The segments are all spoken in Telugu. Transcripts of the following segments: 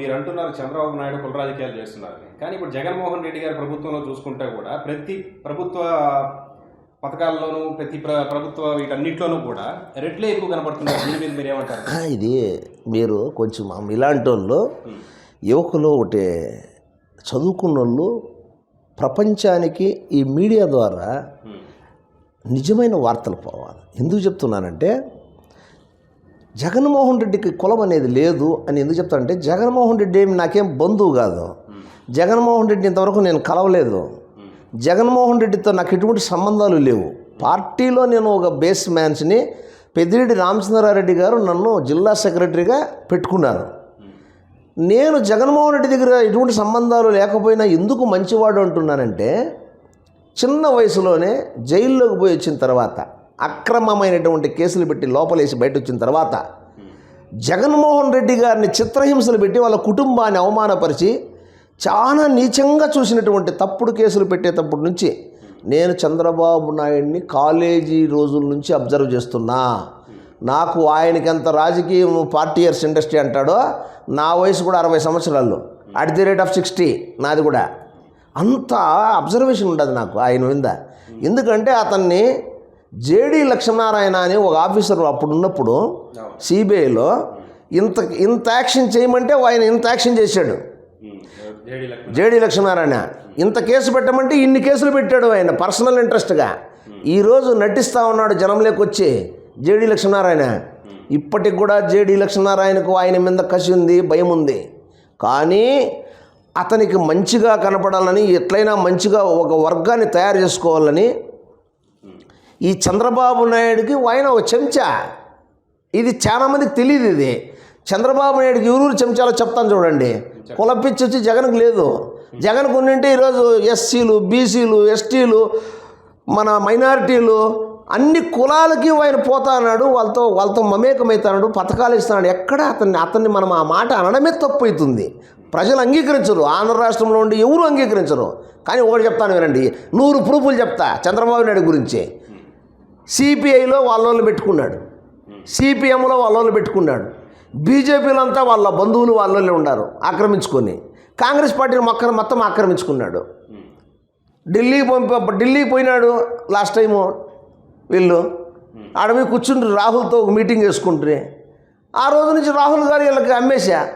మీరు అంటున్నారు చంద్రబాబు నాయుడు కుల రాజకీయాలు చేస్తున్నారని. కానీ ఇప్పుడు జగన్మోహన్ రెడ్డి గారి ప్రభుత్వంలో చూసుకుంటే కూడా ప్రతి ప్రభుత్వ పథకాల్లోనూ ప్రతి ప్ర ప్రభుత్వ వీటన్నిటిలోనూ కూడా రెట్లే ఎక్కువ కనపడుతున్నారు. దీని మీద మీరు ఏమంటారు ఇది మీరు కొంచెం ఇలాంటి వాళ్ళు యువకులు ఒకటి చదువుకున్న వాళ్ళు ప్రపంచానికి ఈ మీడియా ద్వారా నిజమైన వార్తలు పోవాలి. ఎందుకు చెప్తున్నానంటే జగన్మోహన్ రెడ్డికి కులం అనేది లేదు అని ఎందుకు చెప్తానంటే జగన్మోహన్ రెడ్డి ఏమి నాకేం బంధువు కాదు. జగన్మోహన్ రెడ్డి ఇంతవరకు నేను కలవలేదు. జగన్మోహన్ రెడ్డితో నాకు ఎటువంటి సంబంధాలు లేవు. పార్టీలో నేను ఒక బేస్ మ్యాన్స్ని పెద్దిరెడ్డి రామచంద్రారెడ్డి గారు నన్ను జిల్లా సెక్రటరీగా పెట్టుకున్నారు. నేను జగన్మోహన్ రెడ్డి దగ్గర ఎటువంటి సంబంధాలు లేకపోయినా ఎందుకు మంచివాడు అంటున్నానంటే చిన్న వయసులోనే జైల్లోకి పోయి వచ్చిన తర్వాత అక్రమమైనటువంటి కేసులు పెట్టి లోపలేసి బయట వచ్చిన తర్వాత జగన్మోహన్ రెడ్డి గారిని చిత్రహింసలు పెట్టి వాళ్ళ కుటుంబాన్ని అవమానపరిచి చాలా నీచంగా చూసినటువంటి తప్పుడు కేసులు పెట్టేటప్పటి నుంచి నేను చంద్రబాబు నాయుడిని కాలేజీ రోజుల నుంచి అబ్జర్వ్ చేస్తున్నా. నాకు ఆయనకి ఎంత రాజకీయం పార్టీ ఇయర్స్ ఇండస్ట్రీ అంటాడో నా వయసు కూడా అరవై సంవత్సరాలు. At the rate of sixty నాది కూడా. అంత అబ్జర్వేషన్ ఉండదు నాకు ఆయన మీద. ఎందుకంటే అతన్ని జేడి లక్ష్మీనారాయణ అని ఒక ఆఫీసర్ అప్పుడు ఉన్నప్పుడు సిబిఐలో ఇంత ఇంత యాక్షన్ చేయమంటే ఆయన ఇంత యాక్షన్ చేశాడు. జేడి లక్ష్మీనారాయణ. ఇంత కేసు పెట్టమంటే ఇన్ని కేసులు పెట్టాడు ఆయన పర్సనల్ ఇంట్రెస్ట్గా. ఈరోజు నటిస్తూ ఉన్నాడు జనంలోకి వచ్చి జేడి లక్ష్మీనారాయణ. ఇప్పటికి కూడా జేడి లక్ష్మీనారాయణకు ఆయన మీద కసి ఉంది భయం ఉంది. కానీ అతనికి మంచిగా కనపడాలని ఎట్లయినా మంచిగా ఒక వర్గాన్ని తయారు చేసుకోవాలని ఈ చంద్రబాబు నాయుడికి ఆయన ఒక చెంచా. ఇది చాలామందికి తెలియదు ఇది. చంద్రబాబు నాయుడికి ఎవరు చెంచాలో చెప్తాను చూడండి. కులపిచ్చి వచ్చి జగన్కి లేదు. జగన్కు ఉన్నింటే ఈరోజు ఎస్సీలు బీసీలు ఎస్టీలు మన మైనారిటీలు అన్ని కులాలకి ఆయన పోతా అన్నాడు. వాళ్ళతో వాళ్ళతో మమేకమవుతాడు పథకాలు ఇస్తున్నాడు. ఎక్కడ అతన్ని అతన్ని మనం ఆ మాట అనడమే తప్పు అవుతుంది. ప్రజలు అంగీకరించరు. ఆంధ్ర రాష్ట్రంలో ఉండి ఎవరు అంగీకరించరు? కానీ ఒకటి చెప్తాను వినండి. నూరు ప్రూఫ్లు చెప్తా చంద్రబాబు నాయుడు గురించి. సిపిఐలో వాళ్ళోళ్ళు పెట్టుకున్నాడు. సిపిఎంలో వాళ్ళోళ్ళు పెట్టుకున్నాడు. బీజేపీలో అంతా వాళ్ళ బంధువులు వాళ్ళని ఉన్నారు ఆక్రమించుకొని. కాంగ్రెస్ పార్టీని మొక్క మొత్తం ఆక్రమించుకున్నాడు. ఢిల్లీ పంప ఢిల్లీకి పోయినాడు లాస్ట్ టైము వీళ్ళు. ఆడవి కూర్చుంటారు రాహుల్తో ఒక మీటింగ్ వేసుకుంటారు ఆ రోజు నుంచి రాహుల్ గారు వీళ్ళకి అమ్మేశా.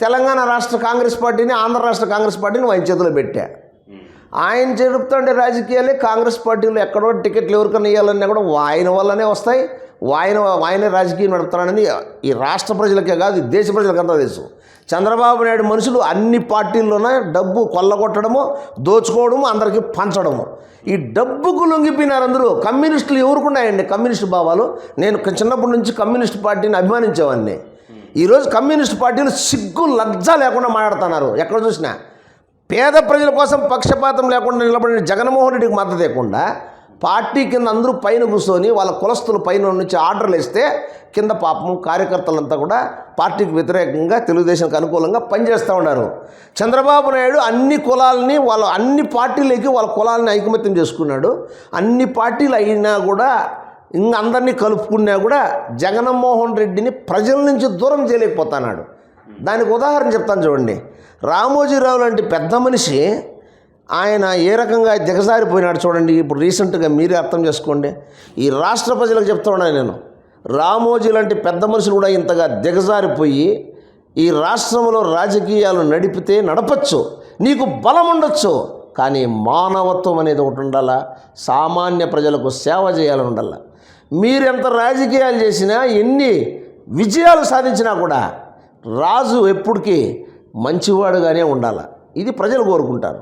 తెలంగాణ రాష్ట్ర కాంగ్రెస్ పార్టీని ఆంధ్ర రాష్ట్ర కాంగ్రెస్ పార్టీని ఆయన చేతిలో పెట్టా. ఆయన జరుపుతుండే రాజకీయాలే కాంగ్రెస్ పార్టీలో ఎక్కడో టికెట్లు ఎవరికైనా ఇవ్వాలన్నా కూడా ఆయన వల్లనే వస్తాయి. ఆయన ఆయనే రాజకీయం నడుపుతాడని ఈ రాష్ట్ర ప్రజలకే కాదు ఈ దేశ ప్రజలకంతా తెలుసు. చంద్రబాబు నాయుడు మనుషులు అన్ని పార్టీల్లోనే డబ్బు కొల్లగొట్టడము దోచుకోవడము అందరికీ పంచడము. ఈ డబ్బుకు లొంగిపోయినారు అందరూ. కమ్యూనిస్టులు ఎవరుకున్నాయండి కమ్యూనిస్ట్ భావాలు. నేను చిన్నప్పటి నుంచి కమ్యూనిస్ట్ పార్టీని అభిమానించేవాడిని. ఈరోజు కమ్యూనిస్ట్ పార్టీలు సిగ్గు లజ్జ లేకుండా మాట్లాడుతున్నారు. ఎక్కడ చూసినా. పేద ప్రజల కోసం పక్షపాతం లేకుండా నిలబడిన జగన్మోహన్ రెడ్డికి మద్దతు లేకుండా పార్టీ కింద అందరూ పైన కూర్చొని వాళ్ళ కులస్తుల పైన నుంచి ఆర్డర్లు ఇస్తే కింద పాపం కార్యకర్తలంతా కూడా పార్టీకి వ్యతిరేకంగా తెలుగుదేశానికి అనుకూలంగా పనిచేస్తూ ఉన్నారు. చంద్రబాబు నాయుడు అన్ని కులాలని వాళ్ళ అన్ని పార్టీలకి వాళ్ళ కులాలని ఐకమత్యం చేసుకున్నాడు. అన్ని పార్టీలు అయినా కూడా ఇంక అందరినీ కలుపుకున్నా కూడా జగన్మోహన్ రెడ్డిని ప్రజల నుంచి దూరం చేయలేకపోతున్నాడు. దానికి ఉదాహరణ చెప్తాను చూడండి. రామోజీరావు లాంటి పెద్ద మనిషి ఆయన ఏ రకంగా దిగజారిపోయినాడు చూడండి. ఇప్పుడు రీసెంట్గా మీరే అర్థం చేసుకోండి. ఈ రాష్ట్ర ప్రజలకు చెప్తా ఉన్నాను నేను. రామోజీ లాంటి పెద్ద మనుషులు కూడా ఇంతగా దిగజారిపోయి ఈ రాష్ట్రంలో రాజకీయాలు నడిపితే నడపచ్చు. నీకు బలం ఉండొచ్చు. కానీ మానవత్వం అనేది ఒకటి ఉండాలా? సామాన్య ప్రజలకు సేవ చేయాలని ఉండాలా? మీరెంత రాజకీయాలు చేసినా ఎన్ని విజయాలు సాధించినా కూడా రాజు ఎప్పటికీ మంచివాడుగానే ఉండాలి? ఇది ప్రజలు కోరుకుంటారు.